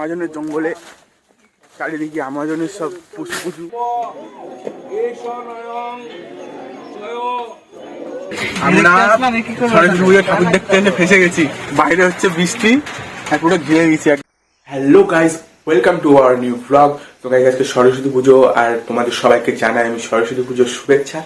আমাজনের জঙ্গলে, চারিদিকে আমাজনের সব আমরা Saraswati hello welcome to Saraswati Puja আর তোমাদের সবাইকে জানাই আমি সরস্বতী পুজোর শুভেচ্ছা।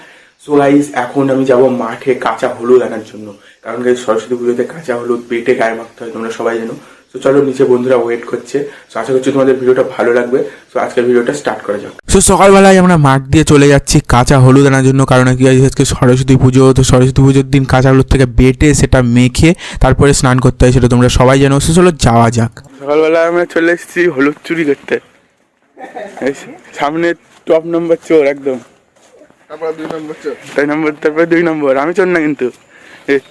সো গাইস এখন আমি যাব মাঠে কাঁচা হলুদ আনার জন্য। কারণ সরস্বতী পুজোতে কাঁচা হলুদ, পেটে গায়ে মাখতে হয়, তোমরা সবাই জানো। তো চলো নিচে বন্ধুরা ওয়েট করছে। তো আশা করছি তোমাদের ভিডিওটা ভালো লাগবে। তো আজকের ভিডিওটা স্টার্ট করা যাক। সো সকালবেলায় আমরা মাঠ দিয়ে চলে যাচ্ছি কাঁচা হলুদ আনার জন্য। কারণ কি আজ আজকে সরস্বতী পুজো তো সরস্বতী পুজোর দিন কাঁচা হলুদ থেকে বেটে সেটা মেখে তারপরে স্নান করতে হয় সেটা তোমরা সবাই জানো। সো চলো যাওয়া যাক। সকালবেলা আমরা চলে এসেছি হলুদ চুরি করতে। সামনে টপ নম্বর চোর একদম। তারপর দুই নম্বর চোর। তাই নম্বর তারপরে দুই নম্বর আমি চোর না কিন্তু।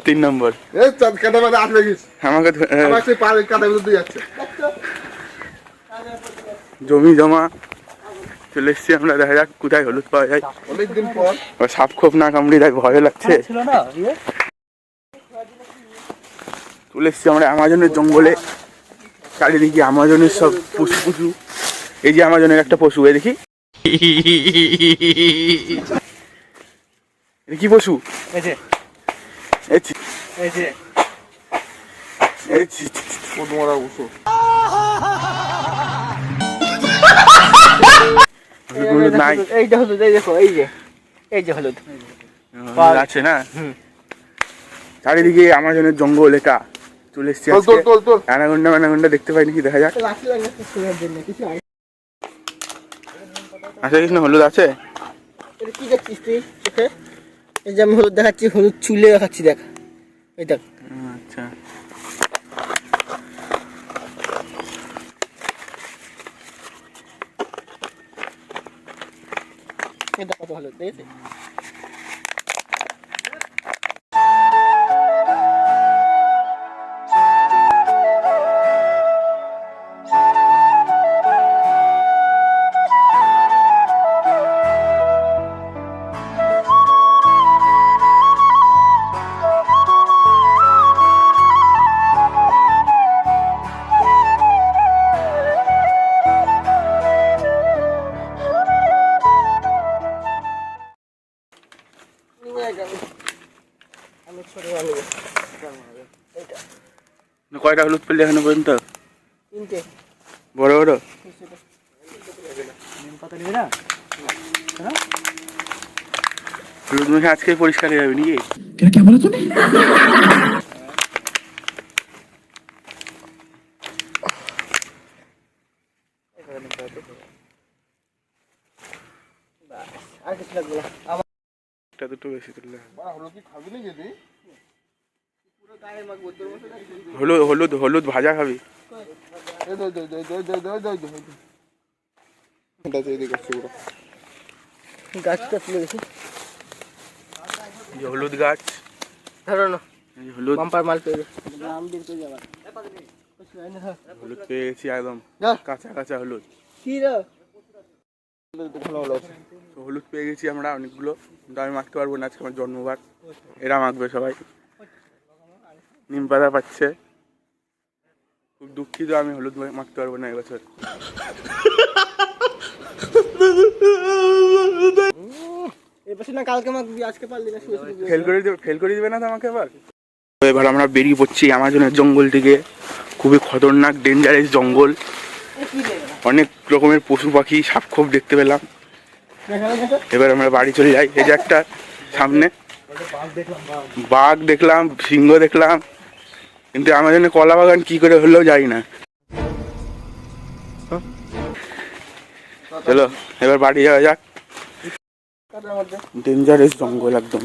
তিন নম্বর। এই চাঁদ কাটা আসবে গিস আমাকে আমার সেই পাড়ের কাটা বিরুদ্ধে যাচ্ছে জমি জমা চলে এসেছি আমরা দেখা যাক কোথায় হলুদ পাওয়া যায়। অনেকদিন পর। সাপ খোপ না কামড়ি দেয় ভয় লাগছে। চলে এসেছি আমরা আমাজনের জঙ্গলে। চারিদিকে আমাজনের সব পশু পশু। এই যে আমাজনের একটা পশু এই দেখি। কি পশু? এই যে এই যে এই উসো হলুদ এইটা হলুদ এই দেখো এই যে এই যে হলুদ আছে না চারিদিকে আমাজনের জঙ্গল এটা। চলে এসেছি অ্যানাগন্ডা ম্যানাগন্ডা দেখতে পাই নাকি দেখা যাক। আচ্ছা কৃষ্ণ হলুদ আছে? কি দেখছিস তুই এই যে আমি হলুদ দেখাচ্ছি হলুদ চুলে দেখাচ্ছি দেখ। এই দেখ। আচ্ছা। দেখ কত হলুদ দেখেছিস? কয়টা হলুদ পেলে এখানে পর্যন্ত? তিনটে। বড় বড়? নিম পাতা নিবি না হলুদ মেখে আজকে পরিষ্কার হয়ে যাবে নাকি? আর কিছু লাগবে না। একটা দুটো বেশি তুললে হবে। বাড়া হলো কি খাবি না যদি হলুদ হলুদ হলুদ ভাজা খাবি। গাছটা হলুদ গাছ। ধরো না। হলুদ। বাম্পার মাল পেয়ে হলুদ পেয়ে গেছি একদম। কাঁচা কাঁচা হলুদ। কি রে? হলুদ পেয়ে গেছি আমরা অনেকগুলো। কিন্তু আমি মাখতে পারব না আজকে আমার জন্মবার। এরা মাখবে সবাই। নিম পাতা পাচ্ছে। খুব দুঃখিত আমি হলুদ মাখতে পারব না এবছর। এবার না কালকে মাখবি আজকে পারলি না শুয়ে শুয়ে ফেল করে দিবে ফেল করে দিবে না তো আমাকে এবার এবার আমরা বেরিয়ে পড়ছি আমাজনের জঙ্গল থেকে খুবই খতরনাক ডেঞ্জারাস জঙ্গল। অনেক রকমের পশু পাখি সাপ খোপ দেখতে পেলাম। এবার আমরা বাড়ি চলে যাই এই যে একটা সামনে। বাঘ দেখলাম সিংহ দেখলাম কিন্তু আমার জন্য কলা বাগান কি করে হলেও যাই না। চলো এবার বাড়ি যাওয়া যাক। ডেঞ্জারাস জঙ্গল একদম।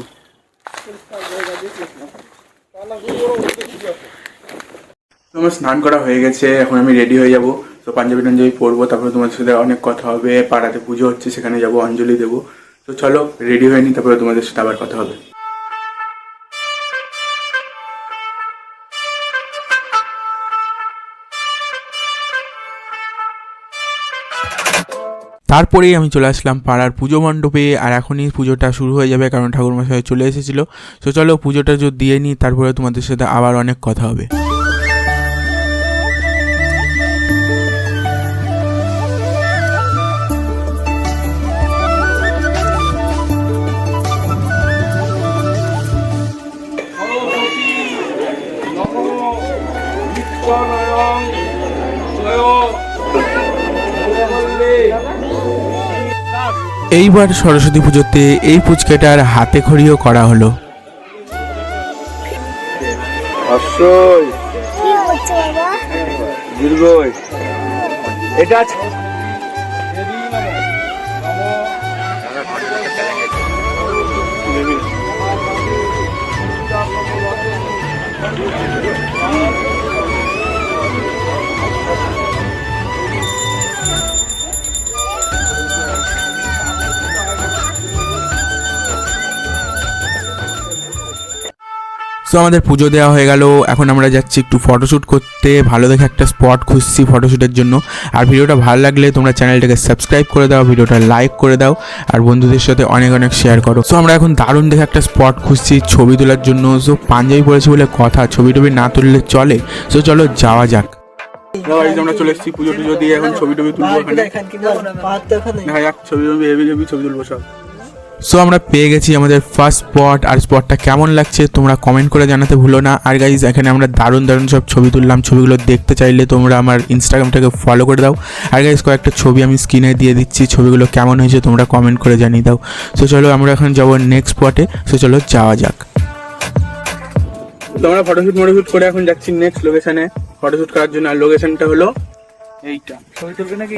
আমার স্নান করা হয়ে গেছে এখন আমি রেডি হয়ে যাব। তো পাঞ্জাবি টাঞ্জাবি পরবো তারপরে তোমার সাথে অনেক কথা হবে পাড়াতে পুজো হচ্ছে সেখানে যাব অঞ্জলি দেবো। তো চলো রেডি হয়ে নি তারপরে তোমাদের সাথে আবার কথা হবে। তারপরেই আমি চলে আসলাম পাড়ার পুজো মণ্ডপে, আর এখনই পুজোটা শুরু হয়ে যাবে কারণ ঠাকুরমশাই চলে এসেছিল। তো চলো পুজোটা যদি দিয়ে নিই, তারপরে তোমাদের সাথে আবার অনেক কথা হবে। এইবার সরস্বতী পুজোতে এই পুচকেটার হাতে খড়িও করা হলো। কি হচ্ছে সো আমাদের পুজো দেওয়া হয়ে গেল। এখন আমরা যাচ্ছি একটু ফটোশ্যুট করতে। ভালো দেখে একটা স্পট খুঁজছি ফটোশ্যুটের জন্য। আর ভিডিওটা ভালো লাগলে তোমরা চ্যানেলটাকে সাবস্ক্রাইব করে দাও ভিডিওটা লাইক করে দাও আর বন্ধুদের সাথে অনেক অনেক শেয়ার করো। সো আমরা এখন দারুণ দেখে একটা স্পট খুঁজছি ছবি তোলার জন্য। সো পাঞ্জাবি পড়েছি বলে কথা ছবি টবি না তুললে চলে। সো চলো যাওয়া যাক। আমরা চলে এসেছি পুজো টুজো দিয়ে। এখন ছবি টবি তুলবো ওখানে যাক ছবি টবি ছবি তুলবো সব। সো আমরা পেয়ে গেছি আমাদের ফার্স্ট স্পট আর স্পটটা কেমন লাগছে তোমরা কমেন্ট করে জানাতে ভুলো না। আর গাইজ এখানে আমরা দারুণ দারুণ সব ছবি তুললাম। ছবিগুলো দেখতে চাইলে তোমরা আমার ইনস্টাগ্রামটাকে ফলো করে দাও। আর গাইজ কয়েকটা ছবি আমি স্ক্রিনে দিয়ে দিচ্ছি। ছবিগুলো কেমন হয়েছে তোমরা কমেন্ট করে জানিয়ে দাও। সো চলো আমরা এখন যাব নেক্সট স্পটে সো চলো যাওয়া যাক। তোমরা ফটোশুট মটোশুট করে এখন যাচ্ছি নেক্সট লোকেশনে ফটোশুট করার জন্য আর লোকেশনটা হলো এইটা। ছবি তুলবে নাকি?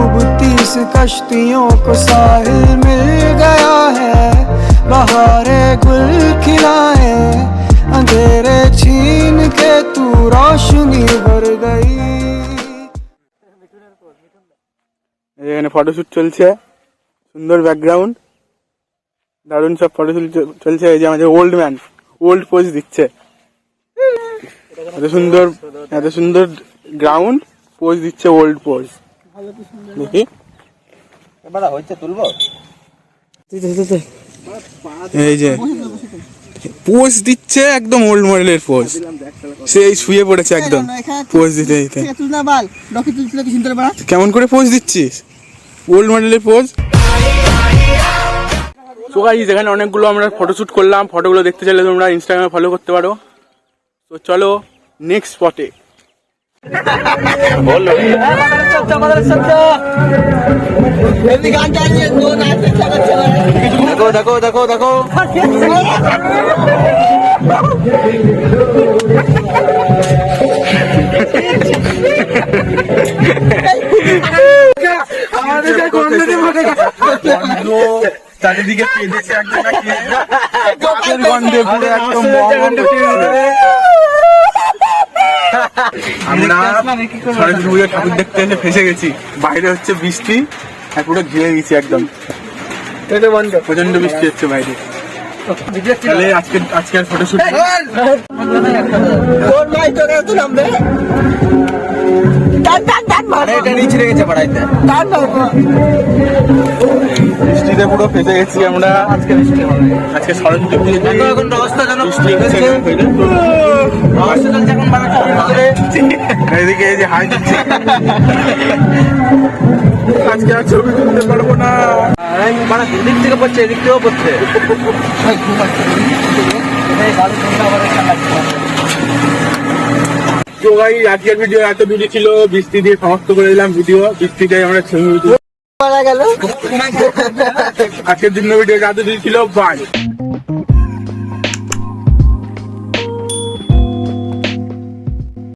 कश्तियों को साहिल मिल गया है बहारे गुल खिलाए अंधेरे छीन के तू रोशनी भर गई এখানে ফটোশুট চলছে সুন্দর ব্যাকগ্রাউন্ড দারুণ সব ফটোশুট চলছে এই যে আমাদের ওল্ড ম্যান ওল্ড পোজ দিচ্ছে এত সুন্দর এত সুন্দর গ্রাউন্ড পোজ দিচ্ছে ওল্ড পোজ দেখি এই যে পোজ দিচ্ছে একদম ওল্ড মডেলের পোজ সেই শুয়ে পড়েছে একদম। পোজ দিতে দিতে। কেমন করে পোজ দিচ্ছিস? ওল্ড মডেলের পোজ তো গাইজ এখানে অনেকগুলো আমরা ফটোশুট করলাম। ফটোগুলো দেখতে চাইলে তোমরা ইনস্টাগ্রামে ফলো করতে পারো। তো চলো নেক্সট স্পটে চালাচ্ছে দেখো দেখো দেখো দেখো। চারিদিকে গন্ধে পুরো একদম। আমরা সরস্বতী পুজোর ঠাকুর দেখতে এসে ফেসে গেছি বাইরে হচ্ছে বৃষ্টি আর পুরো ঘিরে গেছি একদম প্রচণ্ড বৃষ্টি হচ্ছে বাইরে তাহলে আজকে আজকে আর ফটোশুট তোর নাই তোর নামবে টান মার এটা নিচে রেখেছে পাড়াইতে টান মার বৃষ্টিতে পুরো ফেসে গেছি আমরা। আজকে বৃষ্টি আজকে সরস্বতী পুজো এখন রহস্যজনক বৃষ্টি রহস্যজনক মানুষ এদিকে এই যে হাই আজকে আর ছবি তুলতে পারব না। মানে দুদিক থেকে পড়ছে এদিক থেকেও পড়ছে। তো ভাই আজকের ভিডিও এত দূরে ছিল বৃষ্টি দিয়ে সমাপ্ত করে দিলাম ভিডিও বৃষ্টিতে আমরা গেল। আজকের জন্য ভিডিও এত দূরে ছিল বাই